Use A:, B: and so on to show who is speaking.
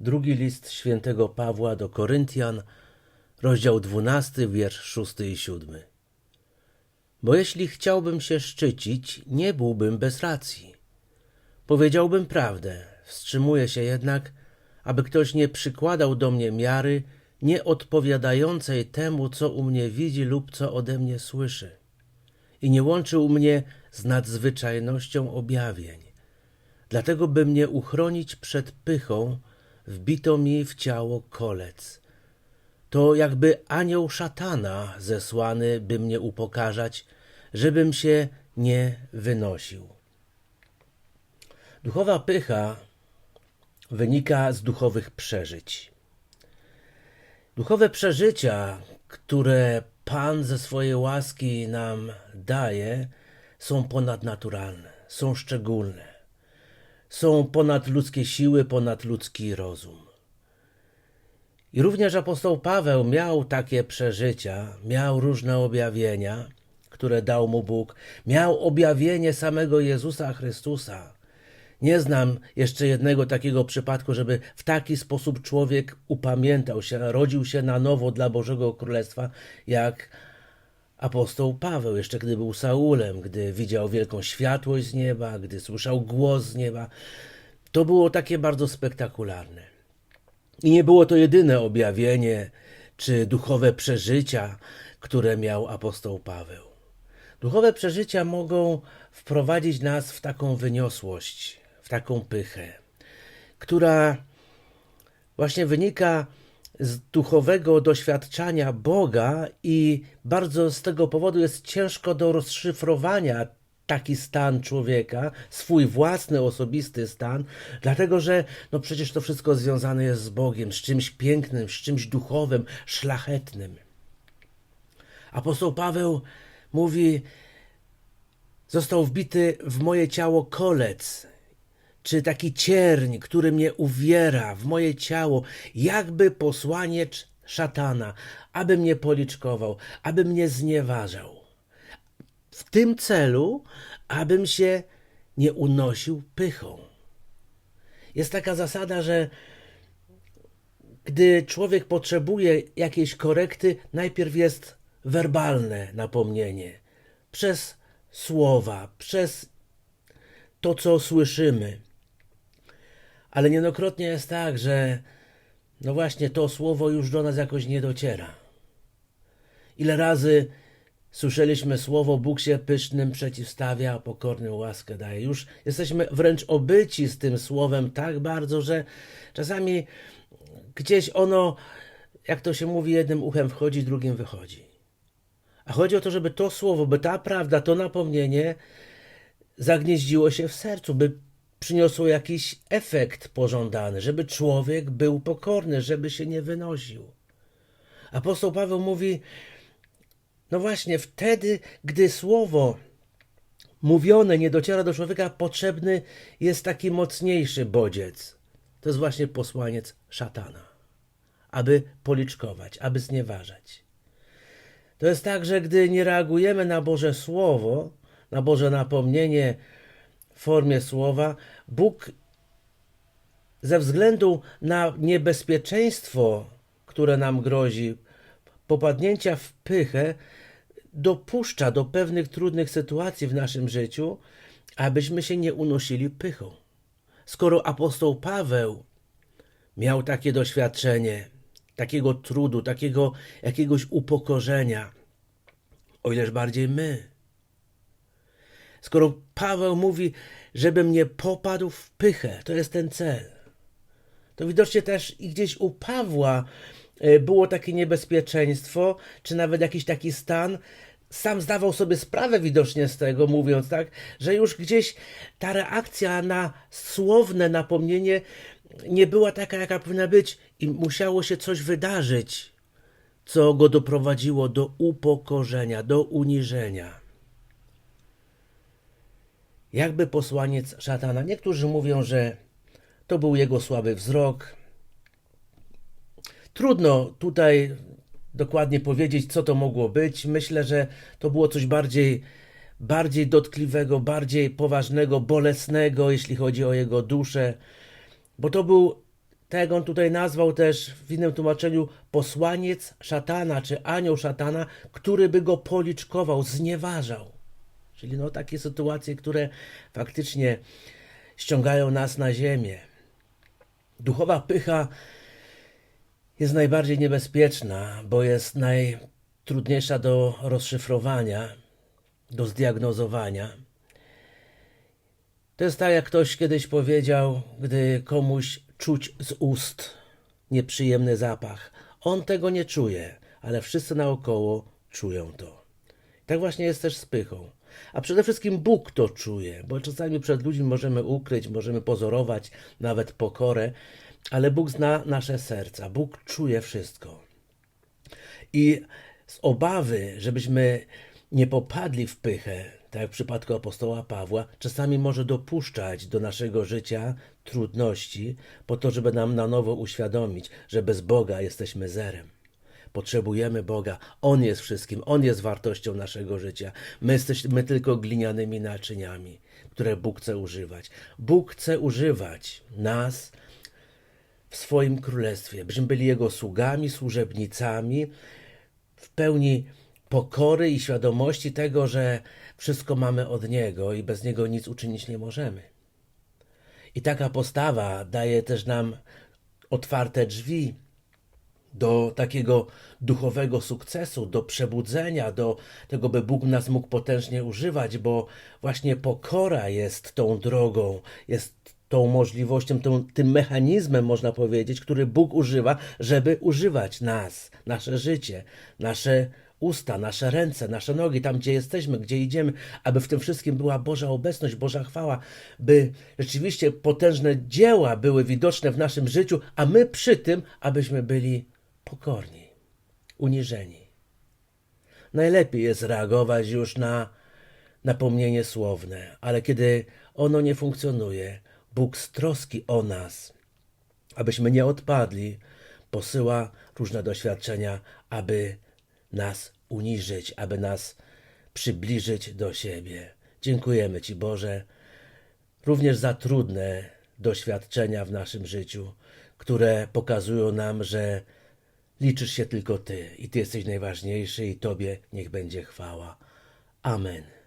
A: Drugi list świętego Pawła do Koryntian, rozdział 12, wiersz 6 i 7. Bo jeśli chciałbym się szczycić, nie byłbym bez racji. Powiedziałbym prawdę, wstrzymuję się jednak, aby ktoś nie przykładał do mnie miary nie odpowiadającej temu, co u mnie widzi lub co ode mnie słyszy, i nie łączył mnie z nadzwyczajnością objawień. Dlatego, by mnie uchronić przed pychą, wbito mi w ciało kolec. To jakby anioł szatana zesłany, by mnie upokarzać, żebym się nie wynosił. Duchowa pycha wynika z duchowych przeżyć. Duchowe przeżycia, które Pan ze swojej łaski nam daje, są ponadnaturalne, są szczególne, są ponad ludzkie siły, ponad ludzki rozum. I również apostoł Paweł miał takie przeżycia, miał różne objawienia, które dał mu Bóg, miał objawienie samego Jezusa Chrystusa. Nie znam jeszcze jednego takiego przypadku, żeby w taki sposób człowiek upamiętał się, narodził się na nowo dla Bożego Królestwa, jak apostoł Paweł, jeszcze gdy był Saulem, gdy widział wielką światłość z nieba, gdy słyszał głos z nieba. To było takie bardzo spektakularne. I nie było to jedyne objawienie czy duchowe przeżycia, które miał apostoł Paweł. Duchowe przeżycia mogą wprowadzić nas w taką wyniosłość, w taką pychę, która właśnie wynika z duchowego doświadczania Boga i bardzo z tego powodu jest ciężko do rozszyfrowania taki stan człowieka, swój własny, osobisty stan, dlatego że no przecież to wszystko związane jest z Bogiem, z czymś pięknym, z czymś duchowym, szlachetnym. Apostoł Paweł mówi: Został wbity w moje ciało kolec, czy taki cierń, który mnie uwiera w moje ciało, jakby posłaniec szatana, aby mnie policzkował, aby mnie znieważał. W tym celu, abym się nie unosił pychą. Jest taka zasada, że gdy człowiek potrzebuje jakiejś korekty, najpierw jest werbalne napomnienie przez słowa, przez to, co słyszymy. Ale niejednokrotnie jest tak, że no właśnie to słowo już do nas jakoś nie dociera. Ile razy słyszeliśmy słowo Bóg się pysznym przeciwstawia, a pokornym łaskę daje. Już jesteśmy wręcz obyci z tym słowem tak bardzo, że czasami gdzieś ono, jak to się mówi, jednym uchem wchodzi, drugim wychodzi. A chodzi o to, żeby to słowo, by ta prawda, to napomnienie zagnieździło się w sercu, by przyniosło jakiś efekt pożądany, żeby człowiek był pokorny, żeby się nie wynosił. Apostoł Paweł mówi, no właśnie, wtedy, gdy słowo mówione nie dociera do człowieka, potrzebny jest taki mocniejszy bodziec. To jest właśnie posłaniec szatana, aby policzkować, aby znieważać. To jest tak, że gdy nie reagujemy na Boże Słowo, na Boże napomnienie formie słowa, Bóg ze względu na niebezpieczeństwo, które nam grozi, popadnięcia w pychę, dopuszcza do pewnych trudnych sytuacji w naszym życiu, abyśmy się nie unosili pychą. Skoro apostoł Paweł miał takie doświadczenie, takiego trudu, takiego jakiegoś upokorzenia, o ileż bardziej my. Skoro Paweł mówi, żebym nie popadł w pychę, to jest ten cel. To widocznie też i gdzieś u Pawła e, było takie niebezpieczeństwo, czy nawet jakiś taki stan. Sam zdawał sobie sprawę widocznie z tego, mówiąc tak, że już gdzieś ta reakcja na słowne napomnienie nie była taka, jaka powinna być, i musiało się coś wydarzyć, co go doprowadziło do upokorzenia, do uniżenia. Jakby posłaniec szatana. Niektórzy mówią, że to był jego słaby wzrok. Trudno tutaj dokładnie powiedzieć, co to mogło być. Myślę, że to było coś bardziej, bardziej dotkliwego, bardziej poważnego, bolesnego, jeśli chodzi o jego duszę, bo to był tak jak on tutaj nazwał też w innym tłumaczeniu, posłaniec szatana, czy anioł szatana, który by go policzkował, znieważał. Czyli no takie sytuacje, które faktycznie ściągają nas na ziemię. Duchowa pycha jest najbardziej niebezpieczna, bo jest najtrudniejsza do rozszyfrowania, do zdiagnozowania. To jest tak, jak ktoś kiedyś powiedział, gdy komuś czuć z ust nieprzyjemny zapach. On tego nie czuje, ale wszyscy naokoło czują to. Tak właśnie jest też z pychą. A przede wszystkim Bóg to czuje, bo czasami przed ludźmi możemy ukryć, możemy pozorować nawet pokorę, ale Bóg zna nasze serca. Bóg czuje wszystko. I z obawy, żebyśmy nie popadli w pychę, tak jak w przypadku apostoła Pawła, czasami może dopuszczać do naszego życia trudności, po to, żeby nam na nowo uświadomić, że bez Boga jesteśmy zerem. Potrzebujemy Boga. On jest wszystkim, On jest wartością naszego życia. My jesteśmy tylko glinianymi naczyniami, które Bóg chce używać. Bóg chce używać nas w swoim królestwie, byśmy byli Jego sługami, służebnicami, w pełni pokory i świadomości tego, że wszystko mamy od Niego i bez Niego nic uczynić nie możemy. I taka postawa daje też nam otwarte drzwi do takiego duchowego sukcesu, do przebudzenia, do tego, by Bóg nas mógł potężnie używać, bo właśnie pokora jest tą drogą, jest tą możliwością, tą, tym mechanizmem, można powiedzieć, który Bóg używa, żeby używać nas, nasze życie, nasze usta, nasze ręce, nasze nogi, tam gdzie jesteśmy, gdzie idziemy, aby w tym wszystkim była Boża obecność, Boża chwała, by rzeczywiście potężne dzieła były widoczne w naszym życiu, a my przy tym, abyśmy byli pokorni, uniżeni. Najlepiej jest reagować już na napomnienie słowne, ale kiedy ono nie funkcjonuje, Bóg z troski o nas, abyśmy nie odpadli, posyła różne doświadczenia, aby nas uniżyć, aby nas przybliżyć do siebie. Dziękujemy Ci, Boże, również za trudne doświadczenia w naszym życiu, które pokazują nam, że liczysz się tylko Ty i Ty jesteś najważniejszy i Tobie niech będzie chwała. Amen.